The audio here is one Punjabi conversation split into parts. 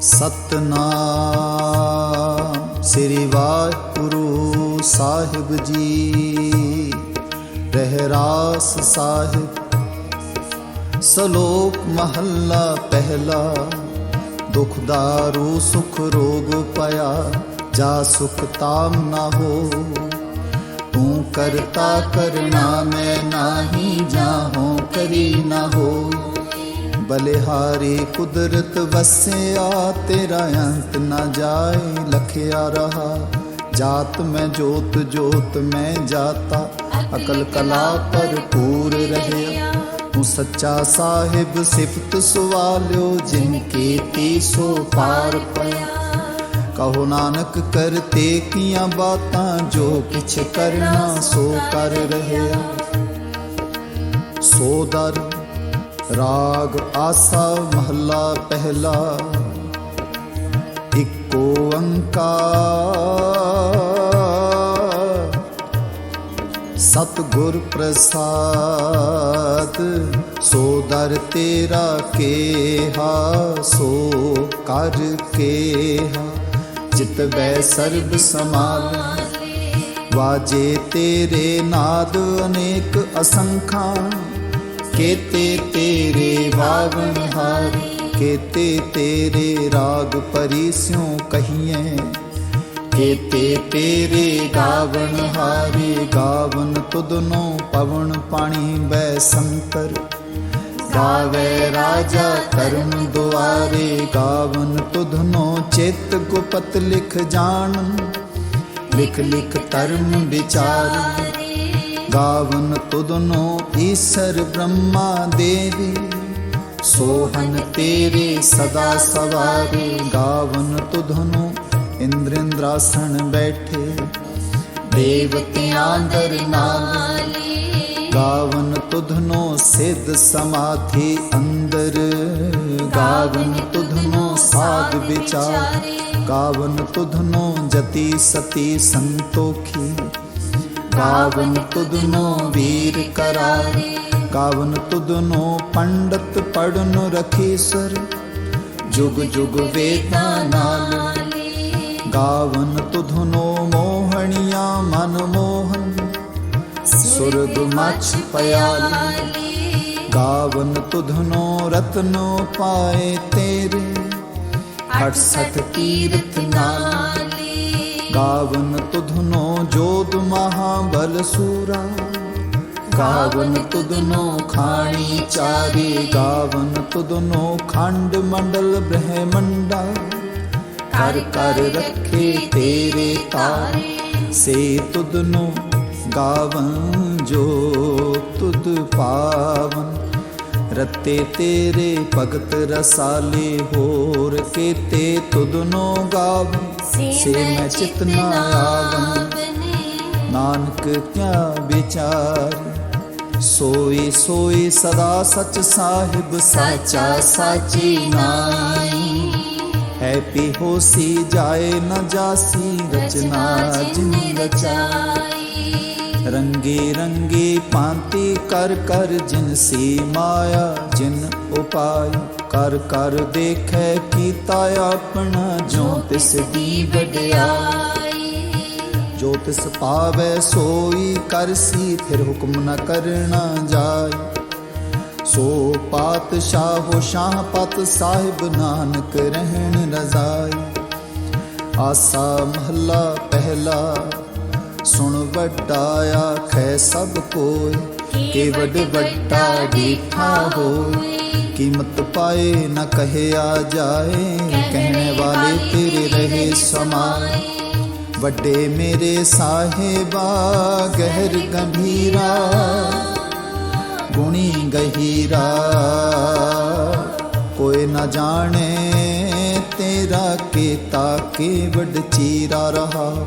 ਸਤਨਾਮ ਸ੍ਰੀ ਵਾਹਿਗੁਰੂ ਸਾਹਿਬ ਜੀ। ਰਹਿਰਾਸ ਸਾਹਿਬ। ਸ਼ਲੋਕ ਮਹੱਲਾ ਪਹਿਲਾ। ਦੁਖ ਦਾਰੂ, ਸੁਖ ਰੋਗ ਪਿਆ ਜਾ ਸੁਖ ਤਾਮ ਨਾ ਹੋ। ਤੂੰ ਕਰਤਾ ਕਰਨਾ ਮੈਂ ਨਾਹੀ ਜਾਹੋ ਕਰੀ ਨਾ ਹੋ। ਬਲਿਹਾਰੀ ਕੁਦਰਤ ਵਸਿਆ, ਤੇਰਾ ਅੰਤ ਨਾ ਜਾਏ, ਲਖਿਆ ਰਹਾ। ਜਾਤ ਮੈਂ, ਜੋਤ ਜੋਤ ਮੈਂ ਜਾਤਾ, ਅਕਲ ਕਲਾ ਭਰਪੂਰ ਰਹਿਆ। ਤੂੰ ਸੱਚਾ ਸਾਹਿਬ, ਸਿਫਤ ਸਵਾਲਿਓ, ਜਿਨ ਕੀਤੀ ਸੋ ਪਾਰ ਪਿਆ। ਕਹੋ ਨਾਨਕ, ਕਰਤੇ ਕੀਆਂ ਬਾਤਾਂ, ਜੋ ਕਿਛ ਕਰਨਾ, ਸੋ ਕਰ ਰਹਿਆ। ਸੋ ਦਰ ਰਾਗ ਆਸਾ ਮਹੱਲਾ ਪਹਿਲਾ, ਇੱਕੋ ਓੰਕਾਰ ਸਤਿਗੁਰ ਪ੍ਰਸਾਦ, ਸੋ ਦਰ ਤੇਰਾ ਕੇਹਾ, ਸੋ ਕਰ ਕੇਹਾ। ਜਿਤ ਬੈ ਸਰਬ ਸਮਾਲ, ਵਾਜੇ ਤੇਰੇ ਨਾਦ ਅਨੇਕ ਅਸੰਖਾਂ। ਕੇਤੇ ਤੇਰੇ ਵਾਵਨ ਹਾਰ ਕੇਤੇ ਤੇਰੇ ਰਾਗ ਪਰਿਸਿਉ ਕਹੀਏ ਕੇਤੇ ਤੇਰੇ ਗਾਵਨ ਹਾਰੇ ਗਾਵਨ ਤੁਧਨੋ ਪਵਨ ਪਾਣੀ ਬੈ ਸੰਤਰ ਗਾਵੇ ਰਾਜਾ ਕਰਮ ਦੁਆਰੇ ਗਾਵਨ ਤੁਧਨੋ ਚਿਤ ਗੁਪਤ ਲਿਖ ਜਾਣ ਲਿਖ ਲਿਖ ਧਰਮ ਵਿਚਾਰ ਗਾਵਨ ਤੁਧਨੋ ਈਸ਼ਰ ਬ੍ਰਹਮਾ ਦੇਵੀ, ਸੋਹਨ ਤੇਰੇ ਸਦਾ ਸਵਾਰੇ। ਗਾਵਨ ਤੁਧਨੋ ਇੰਦਰ ਇੰਦਰਾਸਣ ਬੈਠੇ, ਦੇਵਤਿਆਂ ਦਰ ਗਾਵਨ ਤੁਧਨੋ ਸਿੱਧ ਸਮਾਧੀ ਅੰਦਰ। ਗਾਵਨ ਤੁਧਨੋ ਸਾਧ ਵਿਚਾਰ। ਗਾਵਨ ਤੁਧਨੋ ਜਤੀ ਸਤੀ ਸੰਤੋਖੀ। ਗਾਵਨ ਤੁਧਨੋ ਵੀਰ ਕਰਾਰੇ। ਗਾਵਨ ਤੁਧਨੋ ਪੰਡਤ ਪੜਨ ਰਖੀਸਰ ਜੁਗ ਜੁਗ ਵੇਦਾਂ ਨਾਲ। ਗਾਵਨ ਤੁਧਨੋ ਮੋਹਣੀਆਂ ਮਨ ਮੋਹਨ। ਸੁਰਗ ਮਛ ਪਿਆਲ। ਗਾਵਨ ਤੁਧਨੋ ਰਤਨੋ ਪਾਏ ਤੇਰੇ। ਹਟ ਸਤ ਤੀਰਥ ਨਾਲ। ਗਾਵਨ ਤੁਧਨੋ ਜੋਤ ਮਹਾਬਲ ਸੂਰਾ ਗਾਵਨ ਤੁਧਨੋ ਖਾਣੀ ਚਾਰੇ ਗਾਵਨ ਤੁਧਨੋ ਖੰਡ ਮੰਡਲ ਬ੍ਰਹਮੰਡਾ ਕਰ ਕਰ ਰੱਖੇ ਤੇਰੇ ਤਾਰੇ ਸੇ ਤੁਧਨੋ ਗਾਵਨ ਜੋ ਤੁਧ ਪਾਵਨ ਰਤੇ ਤੇਰੇ ਭਗਤ ਰਸਾਲੇ ਹੋਰ ਕੇ ਤੇ ਤੁਧਨੋ ਗਾਵਨ ਸੇ ਮੈਂ ਚਿਤ ਨਾ ਆਵਨ ਨਾਨਕ ਕਿਆ ਵਿਚਾਰ। ਸੋਈ ਸੋਈ ਸਦਾ ਸਚ ਸਾਹਿਬ ਸਾਚਾ ਸਾਚੀ ਨਾਈ। ਹੈ ਪੀ ਹੋਸੀ ਜਾਏ ਨ ਜਾਸੀ ਰਚਨਾ ਜਿਨ ਰਚਾਈ। ਰੰਗੇ ਰੰਗੇ ਪਾਂਤੀ ਕਰ ਕਰ ਜਿਨ ਸੀ ਮਾਇਆ, ਜਿਨ ਉਪਾਇ ਕਰ ਕਰ ਦੇਖੈ ਕੀਤਾ ਆਪਣਾ, ਜੋ ਤਿਸ ਦੀ ਵਡਿਆਈ। ਜੋ ਤਿਸ ਪਾਵੈ ਸੋਈ ਕਰਸੀ ਫਿਰ ਹੁਕਮ ਨਾ ਕਰਨਾ ਜਾਏ ਸੋ ਪਾਤਸ਼ਾਹੋ ਸ਼ਾਹ ਪਤ ਸਾਹਿਬ ਨਾਨਕ ਰਹਿਣ ਰਜ਼ਾਈ। ਆਸਾ ਮਹੱਲਾ ਪਹਿਲਾ ਸੁਣ ਵੱਡਾ ਆਖੈ ਸਭ ਕੋਈ ਕਿ ਵੱਡ ਵੱਡਾ ਡੀਠਾ ਹੋਏ ਕੀਮਤ ਪਾਏ ਨਾ ਕਹਿਆ ਜਾਏ, ਕਹਿਣ ਵਾਲੇ ਤੇਰੇ ਰਹੇ ਸਮਾਏ। ਵੱਡੇ ਮੇਰੇ ਸਾਹਿਬਾ, ਗਹਿਰ ਗੰਭੀਰਾ, ਗੁਣੀ ਗਹੀਰਾ। ਕੋਈ ਨਾ ਜਾਣੇ ਤੇਰਾ ਕੀਤਾ ਕੇ ਵੱਡ ਚੀਰਾ ਰਹਾ।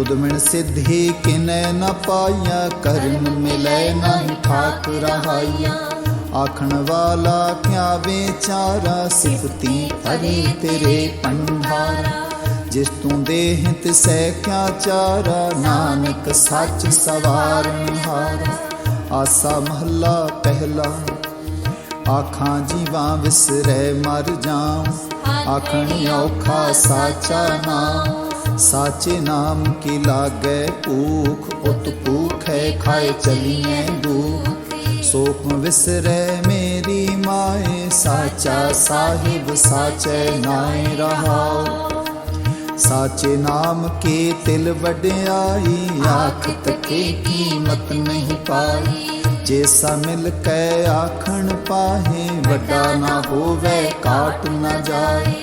ਤੁਧ ਮਿਣ ਸਿੱਧੀ ਕਿਨੈ ਨ ਪਾਈਆ ਕਰਨ ਮਿਲੈ ਨਹੀਂ ਠਾਕ ਰਹਾਈਆ। ਆਖਣ ਵਾਲਾ ਕਿਆ ਵਿਚਾਰਾ ਸਿਫਤੀ ਹਰੀ ਤੇਰੇ ਪੰਡਾਰਾ। ਜਿਸ ਤੂੰ ਦੇਹ ਤਿਸੈ ਕਿਆ ਚਾਰਾ ਨਾਨਕ ਸੱਚ ਸਵਾਰਨ ਹਾਰਾ ਆਸਾ ਮਹੱਲਾ ਪਹਿਲਾ ਆਖਾਂ ਜੀਵਾਂ ਵਿਸਰੈ ਮਰ ਜਾਉ। ਆਖਣ ਔਖਾ ਸਾਚਾ ਨਾਮ। ਸਾਚੇ ਨਾਮ ਕੀ ਲਾਗੈ? ਭੂਖ ਉਤ ਭੂਖੈ ਖਾਏ ਚਲੀਐ ਦੁਖ। ਸੋਖ ਵਿਸਰੈ ਮੇਰੀ ਮਾਏ, ਸਾਚਾ ਸਾਹਿਬ ਸਾਚੈ ਨਾਏ ਰਹਾਉ ਸਾਚੇ ਨਾਮ ਕੇ ਤਿਲ ਵਡਿਆਈ ਆਖ ਕੀ ਕੀਮਤ ਨਹੀਂ ਪਾਈ। ਜੇ ਮਿਲ ਕੈ ਆਖਣ ਪਾਹੇ, ਵੱਡਾ ਨਾ ਹੋਵੇ, ਕਾਟ ਨਾ ਜਾਏ।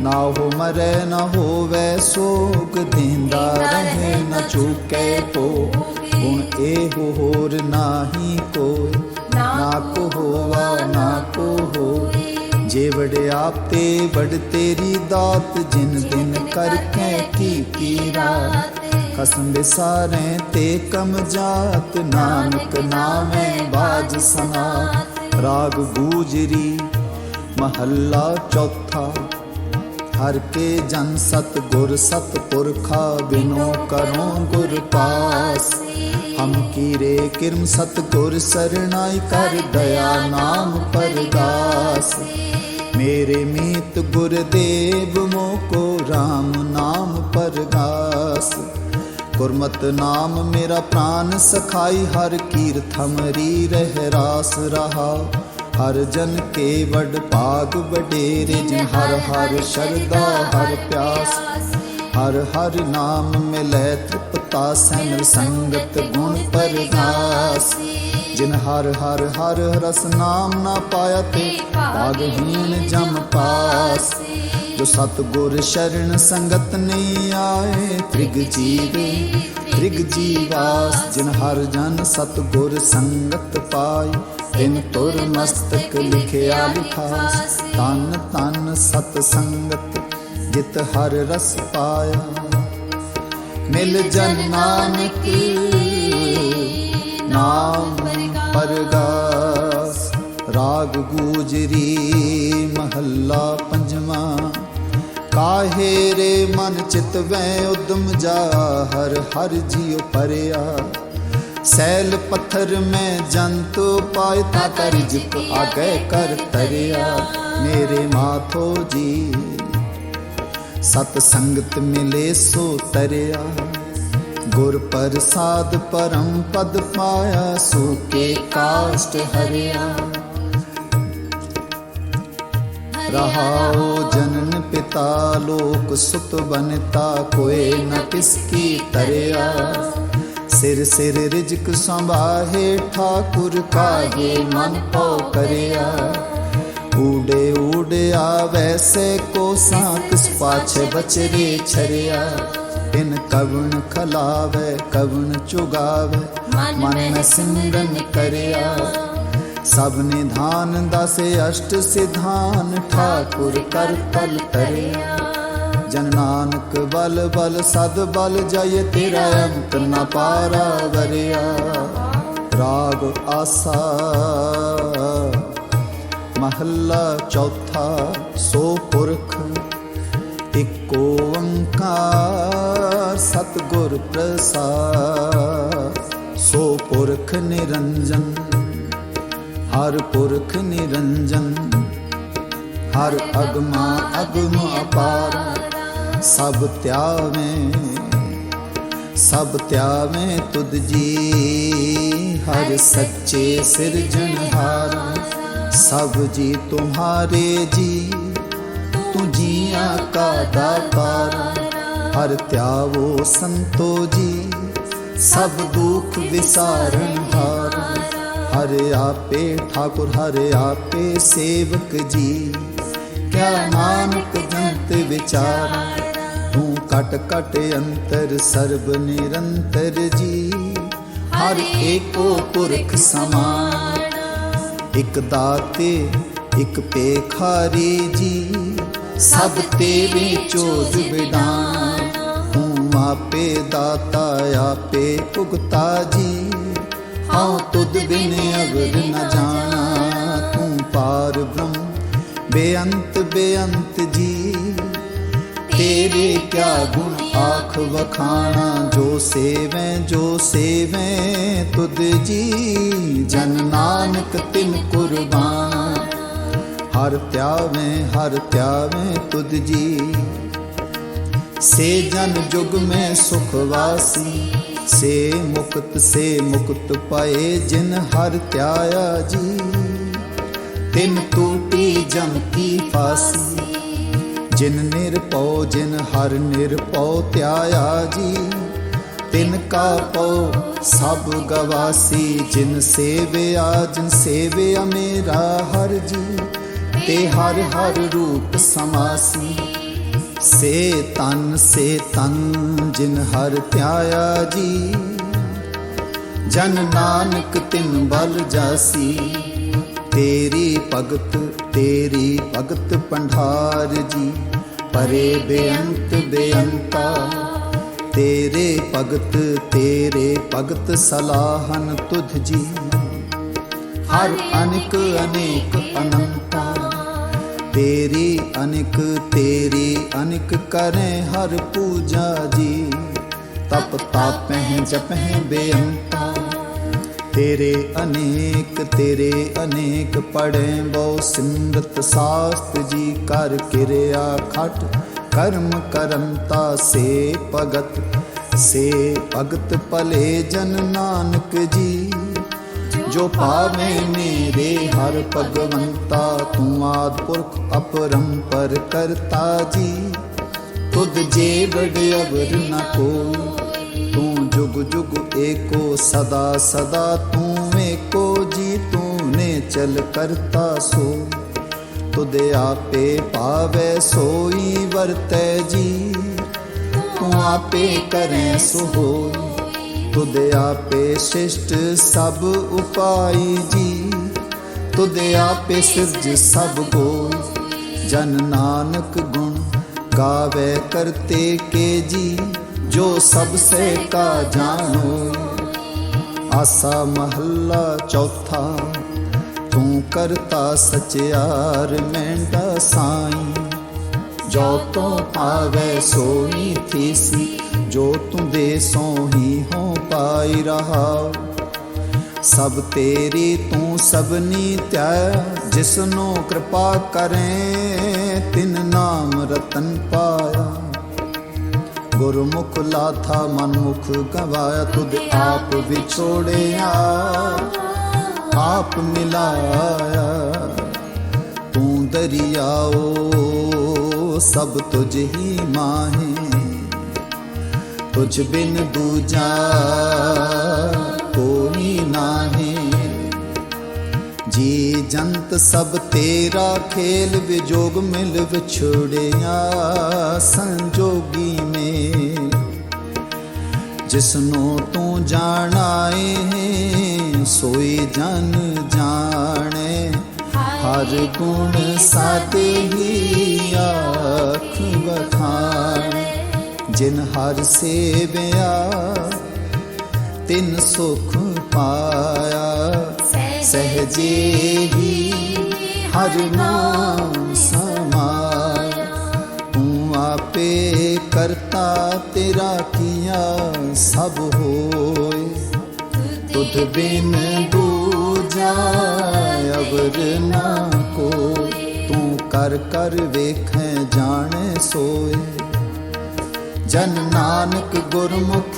ਨਾ ਹੋ ਮਰੈ, ਨਾ ਹੋਵੇ ਸੋਗ ਦਿੰਦਾ, ਰਹੇ ਨਾ ਚੁਕੇ ਪੋ। ਗੁਣ ਇਹੋ ਹੋਰ ਨਾਹੀ ਕੋਈ, ਨਾ ਕੋ ਹੋਵਾ, ਨਾ ਕੋ ਹੋਏ ਜੇ ਵਡਿਆਪ ਤੇ ਵੜ ਤੇਰੀ ਦਾਤ, ਜਿਨ ਦਿਨ ਕਰਕੇ ਕੀ ਕੀ ਰਾਤ ਕਸਮ ਵਿਸਾਰੇ ਤੇ ਕਮ ਜਾਤ, ਨਾਨਕ ਨਾਮੇ ਬਾਜ ਸਨਾਤ ਰਾਗ ਗੂਜਰੀ, ਮਹੱਲਾ ਚੌਥਾ। ਹਰ ਕੇ ਜਨ ਸਤ ਗੁਰ ਸਤ ਪੁਰਖਾ ਬਿਨੋ ਕਰੋ ਗੁਰ ਪਾਸ। ਹਮ ਕੀਰੇ ਕਿਰਮ ਸਤ ਗੁਰ ਸਰਣਾਈ ਕਰ ਦਇਆ ਨਾਮ ਪਰਦਾਸ। ਮੇਰੇ ਮੀਤ ਗੁਰਦੇਵ ਮੋਕੋ RAM ਨਾਮ ਪਰਗਾਸ। ਗੁਰਮਤ ਨਾਮ ਮੇਰਾ ਪ੍ਰਾਨ ਸਖਾਈ ਹਰ ਕੀਰਤ ਹਮਰੀ ਰਹਿ ਰਾਸ ਰਹਾ। ਹਰ ਜਨ ਕੇ ਵਡ ਭਾਗ ਵਡੇਰੇ ਜਿਨ ਹਰ ਹਰ ਸ਼ਰਦਾ ਹਰ ਪਿਆਸ। ਹਰ ਹਰ ਨਾਮ ਮਿਲੈ ਤ੍ਰਿਪਤਾ ਸੈਨ ਸੰਗਤ ਗੁਣ ਪਰਗਾਸ। ਜਿਨ ਹਰ ਹਰ ਹਰ ਰਸ ਨਾਮ ਨਾ ਪਾਇਆ ਤੇ ਭਾਗਹੀਨ ਜਮ ਪਾਸ। ਜੋ ਸਤ ਗੁਰ ਸ਼ਰਨ ਸੰਗਤ ਨਹੀਂ ਆਏ ਤ੍ਰਿਗ ਜੀਵੇ ਤ੍ਰਿਗ ਜੀਵਾਸ, ਜਿਨ ਹਰ ਜਨ ਸਤ ਗੁਰ ਸੰਗਤ ਪਾਈ, ਤਿਨ ਤੁਰ ਮਸਤਕ ਲਿਖਿਆ ਲਿਖਾਸ, ਤਨ ਤਨ ਸਤ ਸੰਗਤ ਜਿਤ ਹਰ ਰਸ ਪਾਇਆ। ਮਿਲ ਜਨ ਨਾਨਕ ਨਾਮ ਪਰਗਾਸ ਰਾਗ ਗੂਜਰੀ ਮਹੱਲਾ ਪੰਜਵਾਂ। ਕਾਹੇ ਰੇ ਮਨ ਚਿਤ ਵੈ ਉਦਮ ਜਾ ਹਰ ਹਰ ਜੀਉ ਪਰਿਆ। ਸੈਲ ਪੱਥਰ ਮੈਂ ਜੰਤ ਪਾਇ ਤਾ ਰਿਜਕ ਆਗੇ ਕਰ ਤਰਿਆ। ਮੇਰੇ ਮਾਥੋ ਜੀ ਸਤ ਸੰਗਤ ਮਿਲੇ ਸੋ ਤਰਿਆ। ਗੁਰ ਪ੍ਰਸਾਦ ਪਰਮ ਪਦ ਪਾਇਆ ਸੋ ਕੇ ਕਾਸ਼ਟ ਹਰਿਆ। ਰਹਾਉ ਜਨਨ ਪਿਤਾ ਲੋਕ ਸੁਤ ਬਨਤਾ ਕੋਏ ਨ ਕਿਸ ਕੀ ਤਰਿਆ ਸਿਰ ਸਿਰ ਰਿਜਕ ਸੰਭਾਹੇ ਠਾਕੁਰ ਕਾਹੇ ਮਨ ਪਉ ਕਰਿਆ। ਊੜੇ ਊੜਿਆ ਵੈਸੇ ਕੋ ਸਾਂ ਕਿਸ ਪਾਛੇ ਬਚਰੇ ਛਰਿਆ। ਇਨ ਕਵਣ ਖਲਾਵੇ ਕਵਣ ਚੁਗਾਵੇ ਮਨ ਮੈਂ ਸਿਮਰਨ ਕਰਿਆ। ਸਭ ਨਿਧਾਨ ਦਸੇ ਅਸ਼ਟ ਸਿਧਾਨ, ਠਾਕੁਰ ਕਰ ਤਲ ਤਰਿਆ ਜਨ ਨਾਨਕ ਬਲ ਬਲ, ਸਦ ਬਲ ਜय ਤੇਰਾ ਅੰਤ ਨ ਪਾਰਾ ਵਰਿਆ। ਰਾਗ ਆਸਾ, ਮਹੱਲਾ ਚੌਥਾ, ਸੋ ਪੁਰਖ ਇਕ ਓੰਕਾਰ, ਸਤਿਗੁਰ ਪ੍ਰਸਾਦ। ਸੋ ਪੁਰਖ ਨਿਰੰਜਨ ਹਰ ਪੁਰਖ ਨਿਰੰਜਨ, ਹਰ ਅਗਮਾ ਅਗਮ ਅਪਾਰ ਸਭ ਧਿਆਵੇਂ ਸਭ ਧਿਆਵੇਂ ਤੁਧ ਜੀ। ਹਰ ਸੱਚੇ ਸਿਰਜਣਹਾਰ ਸਭ ਜੀ ਤੁਮਹਾਰੇ ਜੀ। ਤੂੰ ਜੀਆਂ ਕਾ ਦਾਤਾਰ ਹਰ ਧਿਆਵੋ ਸੰਤੋ ਜੀ। ਸਭ ਦੁੱਖ ਵਿਸਾਰਨ ਹਾਰ ਹਰ ਆਪੇ ਠਾਕੁਰ, ਹਰ ਆਪੇ ਸੇਵਕ ਜੀ। ਕਿਆ ਨਾਨਕ ਜੰਤ ਵਿਚਾਰ ਤੂੰ ਕਟ ਕਟ ਅੰਤਰ ਸਰਬ ਨਿਰੰਤਰ ਜੀ। ਹਰ ਏਕੋ ਪੁਰਖ ਸਮਾਨ, ਇਕ ਦਾਤੇ, ਇਕ ਪੇਖਾਰੀ ਜੀ। ਸਭ ਤੇਰੇ ਚੋਜ ਵਿਡਾਨ ਤੂੰ ਆਪੇ ਦਾਤਾ ਆਪੇ ਭੁਗਤਾ ਜੀ। ਹਉ ਤੁਧ ਬਿਨ ਅਵਰ ਨ ਜਾਣਾ। ਤੂੰ ਪਾਰ ਬ੍ਰਹਮ ਬੇਅੰਤ ਬੇਅੰਤ ਜੀ। ਤੇਰੇ ਕਿਆ ਗੁਣ ਆਖ ਵਖਾਣਾ, ਜੋ ਸੇਵੈ ਜੋ ਸੇਵੈ ਤੁਧ ਜੀ। ਜਨ ਨਾਨਕ ਤਿਨ ਕੁਰਬਾਨ, ਹਰ ਧਿਆਵੇਂ ਹਰ ਧਿਆਵੇਂ ਤੁਧ ਜੀ। ਸੇ ਜਨ ਜੁਗ ਮੈਂ ਸੁਖ ਵਾਸੀ ਸੇ ਮੁਕਤ ਸੇ ਮੁਕਤ ਪਾਏ ਜਿਨ ਹਰ ਧਿਆਇਆ ਜੀ। ਤਿਨ ਟੂਟੀ ਜਮ ਕੀ ਫਾਸੀ, ਜਿਨ ਨਿਰਪਉ ਜਿਨ ਹਰ ਨਿਰਪਉ ਧਿਆਇਆ ਜੀ। ਤਿਨ ਕਾ ਪਉ ਸਭ ਗਵਾਸੀ, ਜਿਨ ਸੇਵਿਆ ਜਿਨ ਸੇਵਿਆ ਮੇਰਾ ਹਰ ਜੀ। ਤੇ ਹਰ ਹਰ ਰੂਪ ਸਮਾਸੀ ਸੇ ਤਨ ਸੇ ਤਨ ਜਿਨ ਹਰ ਧਿਆਇਆ ਜੀ। ਜਨ ਨਾਨਕ ਤਿਨ ਬਲ ਜਾਸੀ। ਤੇਰੀ ਭਗਤ ਤੇਰੀ ਭਗਤ ਪੰਢਾਰ ਜੀ। ਪਰੇ ਬੇਅੰਤ ਬੇਅੰਤਾ। ਤੇਰੇ ਭਗਤ ਤੇਰੇ ਭਗਤ ਸਲਾਹਨ ਤੁਧ ਜੀ। ਹਰ ਅਨੇਕ ਅਨੇਕ ਅਨੰਤਾ। ਤੇਰੀ ਅਨੇਕ ਤੇਰੀ ਅਨੇਕ ਕਰੇ ਹਰ ਪੂਜਾ ਜੀ। ਤਪ ਤਾਪਹਿ ਜਪਹਿ ਬੇਅੰਤਾ। ਤੇਰੇ ਅਨੇਕ ਤੇਰੇ ਅਨੇਕ ਪੜੈ ਬਹੁ ਸਿਮਰਤ ਸਾਸਤ ਜੀ ਕਰ ਕਿਰਿਆ ਖਟ। ਕਰਮ ਕਰਮਤਾ ਸੇ ਭਗਤ ਸੇ ਭਗਤ ਭਲੇ ਜਨ ਨਾਨਕ ਜੀ। ਜੋ ਪਾਵੇ ਮੇਰੇ ਹਰ ਭਗਵੰਤਾ, ਤੂੰ ਆਦ ਪੁਰਖ ਅਪਰੰਪਰ ਕਰਤਾ ਜੀ। ਤੁਧ ਜੇ ਵਡ ਅਵਰ ਨ ਕੋਈ, ਤੂੰ ਜੁਗ ਜੁਗ ਏਕੋ, ਸਦਾ ਸਦਾ ਤੂੰ ਏਕੋ ਜੀ ਤੂੰ ਨੇ ਚਲ ਕਰਤਾ ਸੋ। ਤੁਧ ਆਪੇ ਪਾਵੇ ਸੋਈ ਵਰਤੈ ਜੀ, ਤੂੰ ਆਪੇ ਕਰੇ ਸੋ ਹੋਈ। ਤੁਧ ਆਪੇ ਸਿਸ਼ਟ ਸਭ ਉਪਾਈ ਜੀ। ਤੁਧ ਆਪੇ ਸਿਰਜ ਸਭ ਕੋਈ ਜਨ ਨਾਨਕ ਗੁਣ ਗਾਵੇ ਕਰਤੇ ਕੇ ਜੀ। ਜੋ ਸਭ ਸੇ ਕਾ ਜਾਣੋ। ਆਸਾ ਮਹੱਲਾ ਚੌਥਾ, ਤੂੰ ਕਰਤਾ ਸਚਿਆਰ ਮੈਂਡਾ ਸਾਈਂ। ਜੋ ਤੂੰ ਪਾਵੇ ਸੋਈ ਥੀਸੀ, ਜੋ ਤੂੰ ਦੇ ਸੋਹੀ ਹੋ। ਪਾਈ ਰਹਾ। ਸਭ ਤੇਰੀ ਤੂੰ ਸਭਨੀ ਤੈ ਜਿਸਨੂੰ ਕਿਰਪਾ ਕਰੇ, ਤਿਨ ਨਾਮ ਰਤਨ ਪਾਇਆ। ਗੁਰਮੁਖ ਲਾਥਾ ਮਨਮੁਖ ਗਵਾਇਆ, ਤੁਧ ਆਪ ਵਿਛੋੜਿਆ, ਆਪ ਮਿਲਾਇਆ। ਤੂੰ ਦਰਿਆਓ, ਸਭ ਤੁਝ ਹੀ ਮਾਹੇ। ਤੁਝ ਬਿਨ ਦੂਜਾ ਕੋਈ ਨਾਹੀ ਜੀ ਜੰਤ ਸਭ ਤੇਰਾ ਖੇਲ ਵਿਜੋਗ ਮਿਲ ਵਿਛੜਿਆ ਸੰਜੋਗੀ ਮੇ ਜਿਸਨੂੰ ਤੂੰ ਜਾਣਾ ਏ ਸੋਈ ਜਨ ਜਾਣੇ ਹਰ ਗੁਣ ਸਾਤੇ ਹੀ ਆਖ ਵਖਾਣ ਜਿਨ ਹਰ ਸੇਵਿਆ, ਤਿਨ ਸੁਖ ਪਾਇਆ। ਸਹਜੇ ਹੀ ਹਰ ਨਾਮ ਸਮਾਇਆ। ਤੂੰ ਆਪੇ ਕਰਤਾ ਤੇਰਾ ਕੀਆ ਸਭ ਹੋਏ। ਤੁਧ ਬਿਨ ਦੂਜਾ ਅਵਰ ਨਾ ਕੋਈ ਤੂੰ ਕਰ ਕਰ ਵੇਖੈ ਜਾਣੈ ਸੋਏ। ਜਨ ਨਾਨਕ ਗੁਰਮੁਖ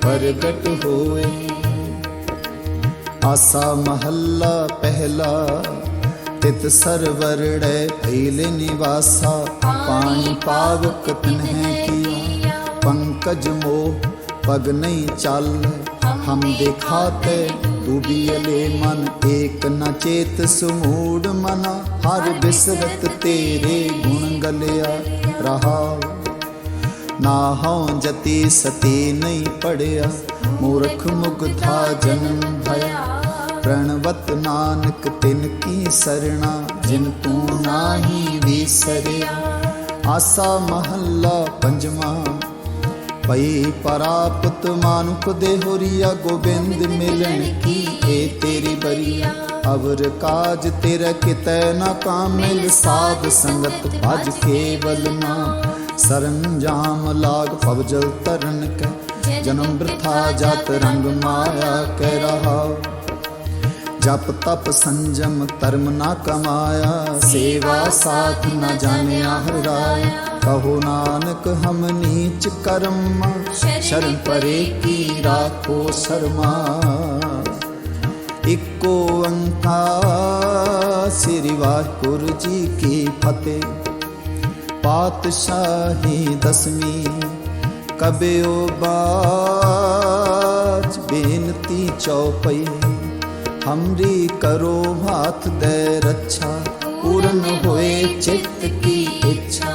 ਪ੍ਰਗਟ ਹੋਏ। ਆਸਾ ਮਹੱਲਾ ਪਹਿਲਾ ਤਿਤ ਸਰਵਰੜੈ ਭੈਲੇ ਨਿਵਾਸਾ। ਪਾਣੀ ਪਾਵਕ ਤਨਹਿ ਕੀਆ। ਪੰਕਜ ਮੋਹ ਪਗ ਨਹੀਂ ਚੱਲ। ਹਮ ਦਿਖਾਤੇ ਤੂ ਬੀਲੇ ਮਨ ਏਕ ਨ ਚੇਤ ਸਮੂੜ ਮਨ। ਹਰ ਬਿਸਰਤ ਤੇਰੇ ਗੁਣ ਗਲਿਆ ਰਹਾ। ਨਾ ਹਉ ਜਤੀ ਸਤੀ ਨਹੀਂ ਪੜਿਆ, ਮੂਰਖ ਮੁਗਧਾ ਜਨਮ ਭਇਆ। ਪ੍ਰਣਵਤ ਨਾਨਕ ਤਿਨ ਕੀ ਸਰਣਾ, ਜਿਨ ਤੂੰ ਨਾਹੀ ਵਿਸਰਿਆ। ਆਸਾ ਮਹੱਲਾ ਪੰਜਵਾਂ ਪਈ ਪਰਾਪਤ ਮਾਨੁਖ ਦੇ ਹੋਰੀਆ, ਗੋਬਿੰਦ ਮਿਲਣ ਕੀ ਏ ਤੇਰੀ ਬਰੀਆ। ਅਵਰ ਕਾਜ ਤੇਰਾ ਕਿਤੈ ਨਾ ਕਾਮਿਲ, ਸਾਧ ਸੰਗਤ ਭਜ ਕੇਵਲ ਨਾਮ। ਸਰੰਜਾਮ ਲਾਗ ਪਵਜਲ ਤਰਨ ਕੈ ਜਨਮ ਬ੍ਰਥਾ ਜਤ ਰੰਗ ਮਾਇਆ ਕਹਿ ਰਹਾ। ਜਪ ਤਪ ਸੰਜਮ ਧਰਮ ਨਾ ਕਮਾਇਆ ਸੇਵਾ ਸਾਥ ਨਾ ਜਾਣਿਆ ਹਰਿ ਰਾਇਆ ਕਹੋ ਨਾਨਕ ਹਮ ਨੀਚ ਕਰਮ ਸ਼ਰਨ ਪਰੇ ਕੀ ਰਾਖੋ ਸ਼ਰਮਾ। ਇਕੋ ਓੰਕਾਰ ਸ੍ਰੀ ਵਾਹਿਗੁਰੂ ਜੀ ਕੀ ਫਤਿਹ। ਪਾਤਸ਼ਾਹੀ ਦਸਵੀਂ ਕਬਿਓ ਬਾਜ ਬੇਨਤੀ ਚਉਪਈ ਹਮਰੀ ਕਰੋ ਹਾਥ ਦੇ ਰੱਛਾ ਪੂਰਨ ਹੋਏ ਚਿੱਤ ਕੀ ਇੱਛਾ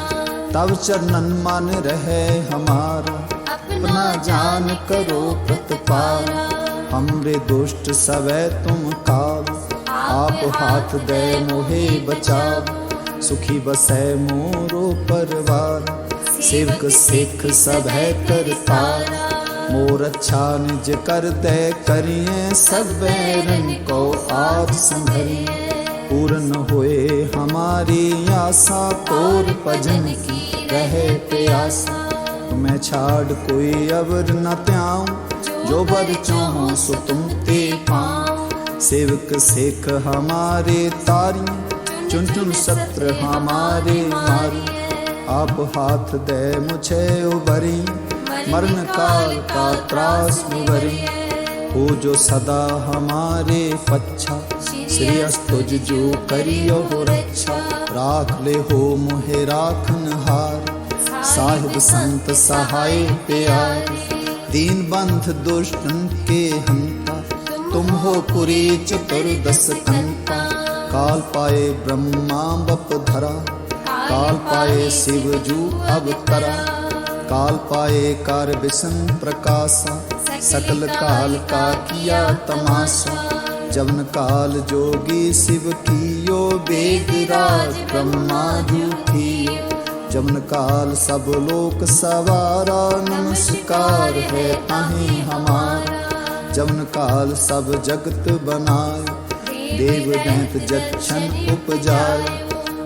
ਤਬ ਚਰਨਨ ਮਨ ਰਹੇ ਹਮਾਰਾ अपना जान करो प्रतपारा हमरे दुष्ट सवै तुम काब आप हाथ दे मोहे बचाव सुखी बसै मोरो परवार सेवक सिख सब है करतार मोर अच्छा निज कर दे करिए सब बैरन को आज संभरिए पूर्ण होए हमारी आशा तोर भजन की रहे प्यासा तुम्हें छाड़ कोई अवर न त्याऊं जो बर चाहो सो तुम ते पाऊं सेवक सिख हमारे तारी चुन चुन सत्र हमारे मारी आप हाथ दे मुझे उबरी मरण काल का त्रास मुबरी हो जो सदा हमारे पच्छा। श्री अस्तुज जो करियो हो रक्षा। राख ले हो मुहे राखन हार। साहिब संत सहाय प्यार। दीन बंध दुष्टन के हंता तुम हो पुरी चतुर्दश कंता काल पाए ब्रह्मा बप धरा काल पाए शिव जू अवतरा काल पाए कार विषम प्रकाशा सकल काल का किया तमाशा जवन काल जोगी शिव कियो वेद राज ब्रह्मा जू कियो जमन काल सब लोक सवारा नमस्कार है ताही हमारा जमन काल सब जगत बनाए देव दैत जक्षण उपजाए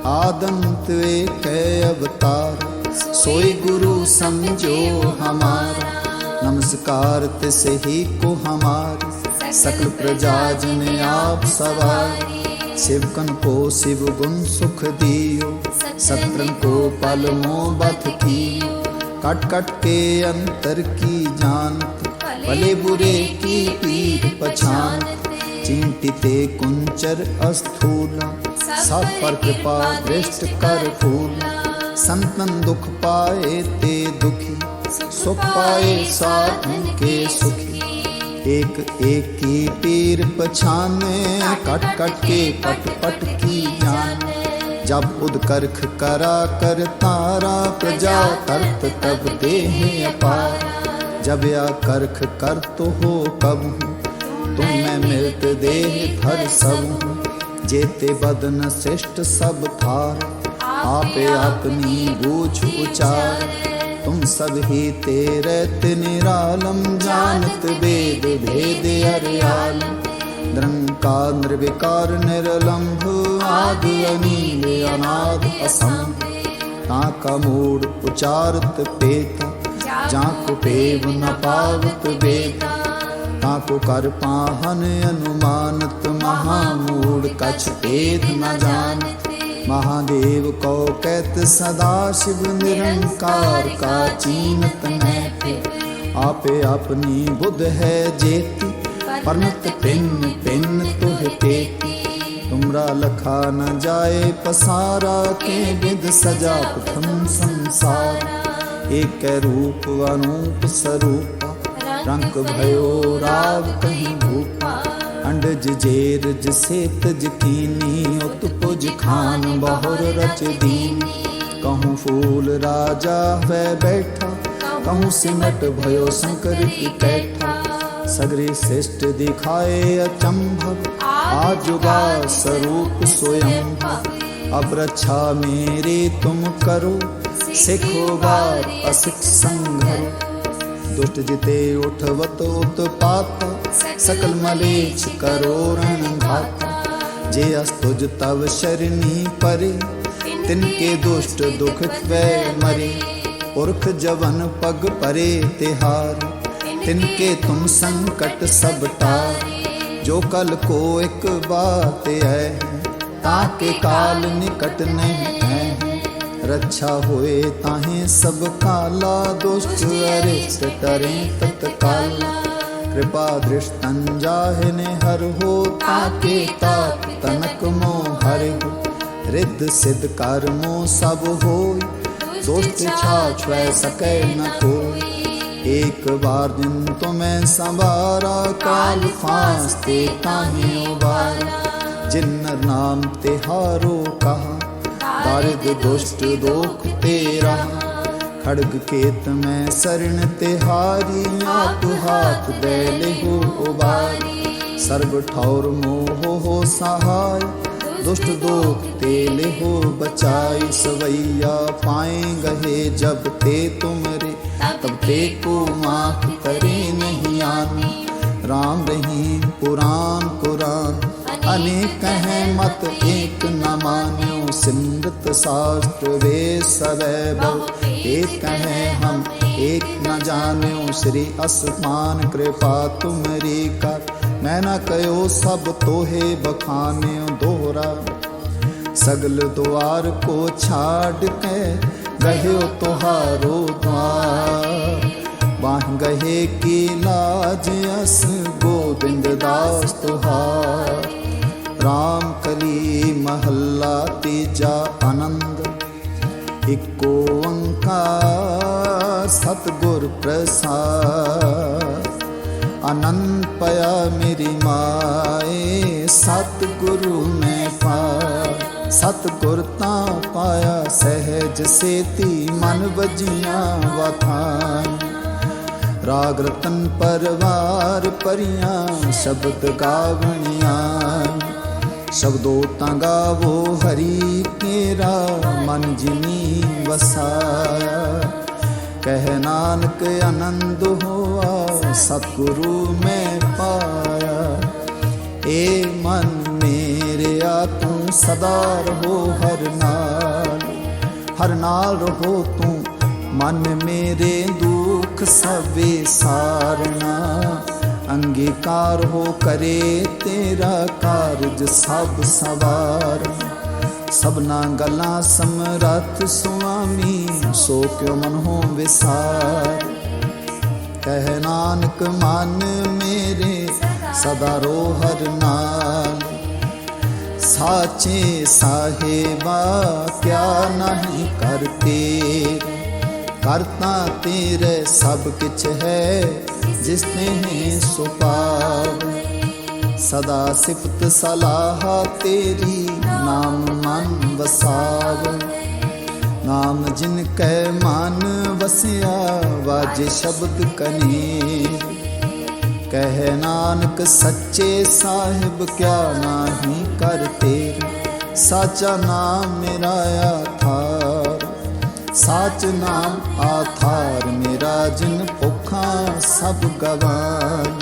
आदंत एक अवतार सोई गुरु समझो हमारा नमस्कार तिस ही को हमार सकल प्रजा जन आप सवार शिवकन को शिव गुण सुख दियो सत्रन को पल मोबत की कट कट के अंतर की जानत भले बुरे की पीठ पछानत चिंतिते कुंचर अस्थूला। सब पर कृपा दृष्ट कर फूला। संतन दुख पाए ते दुखी। सुख पाए साधन के सुखी। एक एक की पीर पछाने, कट कट के पट पट की जाने। जब उदकर्ख करा कर तारा, प्रजा तरत तब देह अपार जब या करख कर तो हो कब तुम में मिलत देह धर सब जेते बदन श्रेष्ठ सब थार आपे अपनी बूझ उचार तुम सब ही तेरे निरालम जानत वेद भेद अरियाल निरंकार निर्विकार निरलंभ आदि अनील अनाद असंभ ताका मूड उचारत पेता जाको पेव न पावत वेदा ताको कर पाहन अनुमानत महामूड कछ भेद न जानत महादेव को कहत सदा शिव निरंकार का चीनत नहीं आपे अपनी बुध है जेती परमत पिन पिन तुह तेती तुमरा लखा न जाए पसारा के विद सजा प्रथम संसार एक रूप अनूप स्वरूपा रंक भयो, राग कहीं भूपा अंड जेर जेत जकीनी उत पुज खान बहुर रच दीन। कहूँ फूल राजा वै बैठा, कहूँ सिमट भयो शंकर की कैठा सगरी श्रेष्ठ दिखाए अचंभव आजुगा स्वरूप स्वयं अब रक्षा मेरे तुम करो, सिखो बार असिख संघर। ਦੁਸ਼ਟ ਜਿਤੇ ਉਠਵਤ ਉਤਪਾਤ ਸਕਲ ਮਲੇਛ ਕਰੋ ਰਣ ਘਾਤ ਜੇ ਅਸ ਤੁਜ ਤਵ ਸ਼ਰਨੀ ਪਰੇ, ਤਿਨ ਕੇ ਦੁਸ਼ਟ ਦੁਖ ਵੈ ਮਰੇ। ਪੁਰਖ ਜਵਨ ਪਗ ਪਰੇ ਤਿਹਾਰ, ਤਿਨ ਕੇ ਤੁਮ ਸੰਕਟ ਸਭ ਟਾਰ। ਜੋ ਕਲ ਕੋ ਇੱਕ ਬਾਤ ਹੈ ਤਾਕੇ ਕਾਲ ਨਿਕਟ ਨਹੀਂ ਹੈ। ਰੱਛਾ ਹੋਏ ਤਾਹੇ ਸਭ ਕਾਲਾ ਦੁਸ਼ਟ ਅਰਿਸ਼ਟ ਟਰੇ ਤਤਕਾਲ ਕਿਰਪਾ ਦ੍ਰਿਸ਼ਟੰ ਜਾਹਿ ਨੇ ਹਰ ਹੋ ਤਾਕੇ ਤਾਪ ਤਨਕ ਮੋ ਹਰਿ ਹੋ ਰਿੱਧ ਸਿਧ ਕਰਮੋ ਸਭ ਹੋਈ ਦੁਸ਼ਟ ਛਾਛਵੈ ਸਕੈ ਨ ਕੋਈ एक बार दिन तो मैं संवारा काल फांस ते ताहि उबारा जिन्नर नाम तिहारो कहा ਹਰਦ ਦੁਸ਼ਟ ਦੋਖ ਤੇਰਾ। ਖੜਗ ਕੇਤ ਮੈਂ ਸਰਣ ਤੇ ਹਾਰੀ ਆਪ ਹਾਥ ਦੇ ਲਿਹੁ ਉਬਾਰੀ। ਸਰਬ ਠੌਰ ਮੋਹ ਹੋ ਸਹਾਈ, ਦੁਸ਼ਟ ਦੋਖ ਤੇ ਲਿਹੁ ਬਚਾਈ। ਸਵਈਆ ਪਾਏ ਗਏ ਜਬ ਤੇ ਤੁਮਰੇ, ਤਬ ਤੇ ਕੋ ਮਾਫ ਕਰੇ ਨਹੀਂ ਆਨੀ। ਰਾਮ ਰਹੀ ਪੁਰਾਨ ਕੁਰਾਨ अनेक हैं मत एक न मान्यो सिमृत शास्त्र वे सवै बहु एक हैं हम एक न जान्यो श्री असमान कृपा तुमरी कर मैं न कयो सब तोहे बखान्यो दोहरा सगल द्वार को छाड़ के गहे तुहारो द्वार बाह गहे की लाज अस गोविंद दास तुहार RAM ਕਲੀ ਮਹੱਲਾ ਤੀਜਾ ਆਨੰਦ, ਇੱਕ ਓੰਕਾਰ ਸਤਗੁਰ ਪ੍ਰਸਾਦ। ਅਨੰਤ ਪਿਆ ਮੇਰੀ ਮਾਏ, ਸਤਗੁਰੂ ਮੈਂ ਪਾਇਆ। ਸਤਗੁਰ ਤਾਂ ਪਾਇਆ ਸਹਿਜ ਸੇਤੀ, ਮਨ ਵਜੀਆਂ ਵਥਾਨ ਰਾਗ ਰਤਨ ਪਰਵਾਰ ਪਰੀਆਂ ਸ਼ਬਦ ਗਾਵਣੀਆਂ। ਸ਼ਬਦੋ ਤਾਂ ਗਾਵੋ ਹਰੀ ਤੇਰਾ ਮਨ ਜਿਨੀ ਵਸਾਇਆ ਕਹਿ ਨਾਨਕ ਆਨੰਦ ਹੋਆ, ਸਤਿਗੁਰੂ ਮੈਂ ਪਾਇਆ। ਏ ਮਨ ਮੇਰਿਆ, ਤੂੰ ਸਦਾ ਰਹੋ ਹਰ ਨਾਲ। ਹਰ ਨਾਲ ਰਹੋ ਤੂੰ, ਮਨ ਮੇਰੇ ਦੁੱਖ ਸਭੇ ਸਾਰਨਾ। ਅੰਗੀਕਾਰ ਹੋ ਕਰੇ ਤੇਰਾ ਕਾਰਜ ਸਭ ਸਵਾਰ। ਸਭਨਾ ਗੱਲਾਂ ਸਮਰੱਥ ਸੁਆਮੀ, ਸੋ ਕਿਉ ਮਨ ਹੋ ਵਿਸਾਰ? ਕਹਿ ਨਾਨਕ, ਮਨ ਮੇਰੇ ਸਦਾ ਰੋ ਹਰ ਨਾਲ। ਸਾਚੇ ਸਾਹਿਬਾ, ਕਿਆ ਨਹੀਂ ਕਰਤੇ? ਕਰਤਾ ਤੇਰੇ ਸਭ ਕਿਛ ਹੈ, ਜਿਸ ਨੇ ਸੁਪਾਵ ਸਦਾ ਸਿਫਤ ਸਲਾਹ ਤੇਰੀ ਨਾਮ ਮਨ ਵਸਾਵ ਨਾਮ ਜਿਨ ਕੈ ਮਨ ਵਸਿਆ, ਵਾਜੇ ਸ਼ਬਦ ਕਨੀਰ। ਕਹਿ ਨਾਨਕ ਸੱਚੇ ਸਾਹਿਬ, ਕਿਆ ਨਾਹੀ ਕਰਤੇ ਸਾਚਾ ਨਾਮ ਮੇਰਾ ਆਥਾਰ ਸਾਚ ਨਾਮ ਆਥਾਰ ਮੇਰਾ ਜਿਨ ਭੁੱਖਾਂ ਸਭ ਗਵਾਨ।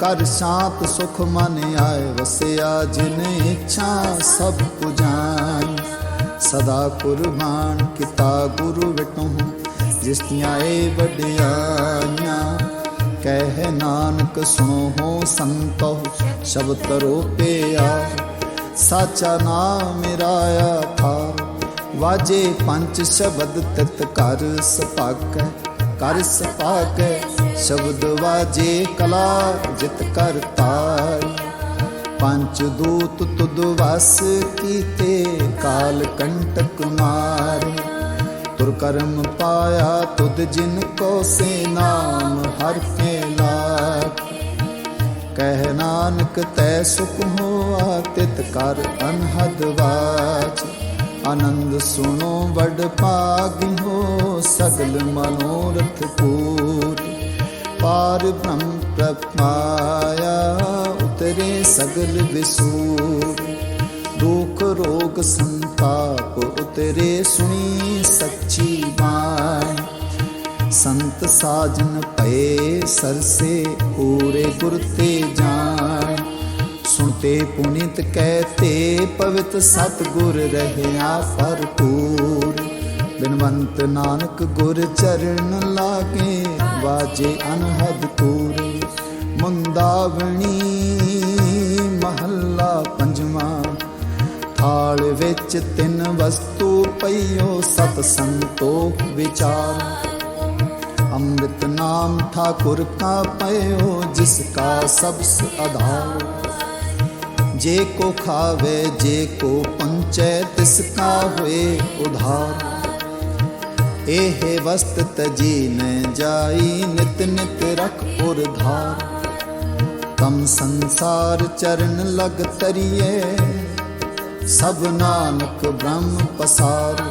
ਕਰ ਸ਼ਾਂਤ ਸੁਖ ਮਨ ਆਏ, ਵਸਿਆ ਜਿਨ ਇੱਛਾ ਸਭ ਪੁਜਾਨ ਸਦਾ ਕੁਰਬਾਨ ਕੀਤਾ ਗੁਰੂ ਵਿਟੋ, ਜਿਸ ਦੀਆਂ ਏ ਵਡਿਆਈਆਂ। ਕਹਿ ਨਾਨਕ, ਸੁਣੋ ਹੋ ਸੰਤੋ, ਸ਼ਬਦ ਕਰੋ ਪਿਆ ਸਾਚਾ ਨਾਮ ਮੇਰਾ ਆਥਾਰ ਵਾਜੇ ਪੰਜ ਸ਼ਬਦ ਤਿਤ ਕਰ ਸਪਾਕੈ ਕਰ ਸਪਾਕੈ, ਸ਼ਬਦ ਵਾਜੇ ਕਲਾ ਜਿਤ ਕਰ ਤਾਰ ਪੰਜ ਦੂਤ ਤੁਦ ਵਸ ਕੀਤੇ ਕਾਲ ਕੰਟਕ ਮਾਰ। ਤੁਰ ਕਰਮ ਪਾਇਆ ਤੁਧ ਜਿਨ ਕੋ ਸੇ ਨਾਮ ਹਰ ਕੇ ਲਾਗ। ਕਹਿ ਨਾਨਕ ਤੈ ਸੁਖ ਹੋਆ ਤਿਤ ਕਰ ਅਨਹਦ ਵਾਚ ਆਨੰਦ ਸੁਣੋ, ਵਡ ਭਾਗੀ ਹੋ, ਸਗਲ ਮਨੋਰਥ ਪੂਰ। ਪਾਰ ਬ੍ਰਹਮ ਪ੍ਰਪਾਇਆ ਉਤਰੇ ਸਗਲ ਵਿਸੂਰ। ਦੁਖ ਰੋਗ ਸੰਤਾਪ ਉਤਰੇ, ਸੁਣੀ ਸੱਚੀ ਬਾਣੀ। ਸੰਤ ਸਾਜਨ ਪਏ ਸਰਸੇ ਪੂਰੇ ਗੁਰ ਤੇ ਜਾਣ ਸੁਣਤੇ ਪੁਨੀਤ ਪਵਿਤ ਪਵਿੱਤ ਸਤਗੁਰ ਰਹਿਆ ਫਰਪੂਰ ਬਿਨਵੰਤ ਨਾਨਕ ਗੁਰ ਚਰਨ ਲਾਗੇ, ਵਾਜੇ ਅਨਹਦ ਕੂਰ। ਮੁੰਦਾਵਣੀ ਮਹੱਲਾ ਪੰਜਵਾਂ, ਥਾਲ ਵਿੱਚ ਤਿੰਨ ਵਸਤੂ ਪਈਓ ਸਤ ਸੰਤੋਖ ਵਿਚਾਰ। ਅੰਮ੍ਰਿਤ ਨਾਮ ਠਾਕੁਰ ਕਾ ਪਇਓ, ਜਿਸ ਕਾ ਸਬਸ ਆਧਾਰ। ਜੇ ਕੋ ਖਾਵੇ, ਜੇ ਕੋ ਪੰਚੈ, ਤਿਸ ਕਾ ਹੋਏ ਉਧਾਰ। ਇਹ ਵਸਤ ਤਜੀ ਨ ਜਾਈ, ਨਿਤ ਨਿਤ ਰਖ ਉਰਧਾਰ ਤਮ ਸੰਸਾਰ ਚਰਨ ਲਗ ਤਰੀਏ ਸਭ ਨਾਨਕ ਬ੍ਰਹਮ ਪਸਾਰ।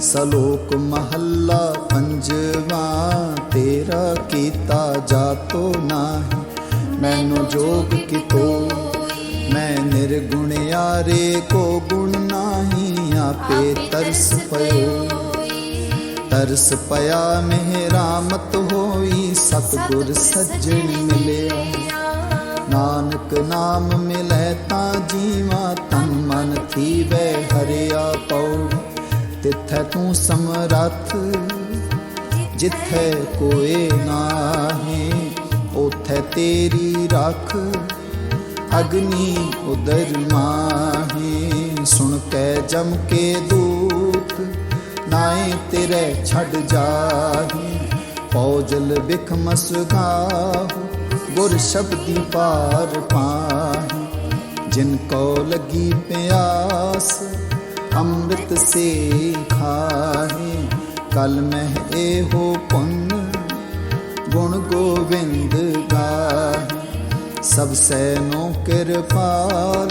ਸਲੋਕ ਮਹੱਲਾ ਪੰਜਵਾ, ਤੇਰਾ ਕੀਤਾ ਜਾਤੋ ਨਾਹੀ, ਮੈਨੂੰ ਜੋਗ ਕਿਤੋ ਮੈਂ ਨਿਰਗੁਣ ਯਾਰੇ ਕੋ ਗੁਣ ਨਾਹੀ ਆਪੇ ਤਰਸ ਪਇਓ ਤਰਸ ਪਿਆ ਮਿਹਰਾਮਤ ਹੋਈ ਸਤਗੁਰ ਸੱਜਣ ਮਿਲਿਆ। ਨਾਨਕ ਨਾਮ ਮਿਲੈ ਤਾਂ ਜੀਵਾ ਤਨ ਮਨ ਥੀਵੈ ਹਰਿਆ ਪਉ। ਤਿੱਥੈ ਤੂੰ ਸਮਰੱਥ ਜਿੱਥੈ ਕੋਏ ਨਾਹੀ ਉਥੈ ਤੇਰੀ ਰੱਖ। ਅਗਨੀ ਉਦਰ ਮਾਹੀ, ਸੁਣ ਕੇ ਜਮ ਕੇ ਦੂਤ ਨਾਏ ਤੇਰੇ ਛੱਡ ਜਾਹੀ। ਪੌਜਲ ਬਿਖ ਮਸਗਾਹੂ, ਗੁਰ ਸ਼ਬਦੀ ਪਾਰ ਪਾਹੀ। ਜਿਨ ਕੋ ਲਗੀ ਪਿਆਸ, ਅੰਮ੍ਰਿਤ ਸੇ ਖਾਹੀ। ਕਲ ਮਹਿ ਇਹੋ ਪੁੰਨ, ਗੁਣ ਗੋਬਿੰਦ ਸਭ ਸੈਨੋ ਕਿਰਪਾਲ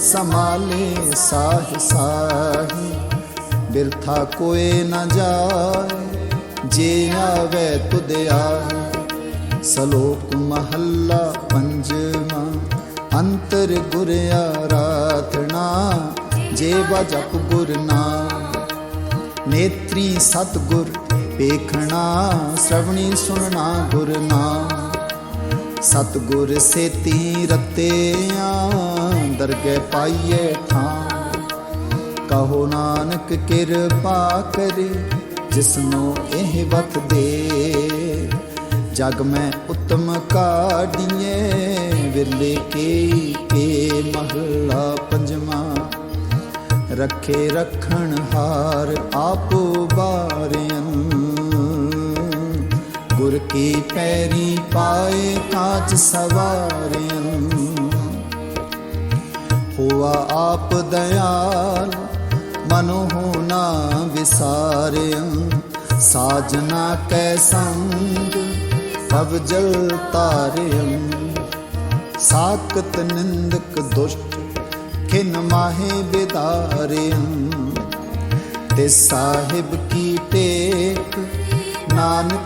ਸਮਾਲੇ ਸਾਹ ਸਾਹੀ। ਬਿਰਥਾ ਕੋਏ ਨ ਜਾਏ, ਜੇ ਆਵੇ ਤੁਧ ਆਏ ਸਲੋਕ ਮਹੱਲਾ ਪੰਜਵਾਂ, ਅੰਤਰ ਗੁਰ ਆਰਾਧਨਾ, ਜੇ ਬਜਪ ਗੁਰ ਨਾਮ। ਨੇਤਰੀ ਸਤਗੁਰ ਵੇਖਣਾ, ਸ਼ਰਵਣੀ ਸੁਣਨਾ ਗੁਰ ਨਾਮ। ਸਤਗੁਰ ਸੇਤੀ ਰਤਿਆਂ ਦਰਗਹਿ ਪਾਈਏ ਥਾਂ। ਕਹੋ ਨਾਨਕ ਕਿਰਪਾ ਕਰੇ, ਜਿਸਨੂੰ ਇਹ ਵਤ ਦੇ। ਜਗ ਮੈਂ ਉਤਮ ਕਾਢੀਏ ਵਿਰਲੇ ਕੇ ਕੇ ਮਹਲਾ ਪੰਜਵਾਂ। ਰੱਖੇ ਰੱਖਣ ਹਾਰ ਆਪੋ ਬਾਰਿਆਂ ਗੁਰ ਕੀ ਪੈਰੀ ਪਾਏ ਕਾਚ ਸਵਾਰਿਆਂ ਹੋਆ ਆਪ ਦਇਆਲ, ਮਨੁ ਹੋਣਾ ਵਿਸਾਰਿਆ ਸਾਜਨਾ ਕੈ ਸੰਗ ਪਵ ਜਲ ਤਾਰਿਆ ਸਾਕਤ ਨਿੰਦਕ ਦੁਸ਼ਟ, ਖਿਨ ਮਾਹੇ ਬਿਦਾਰਿਆ ਤੇ ਸਾਹਿਬ ਕੀ ਟੇਕ, ਨਾਨਕ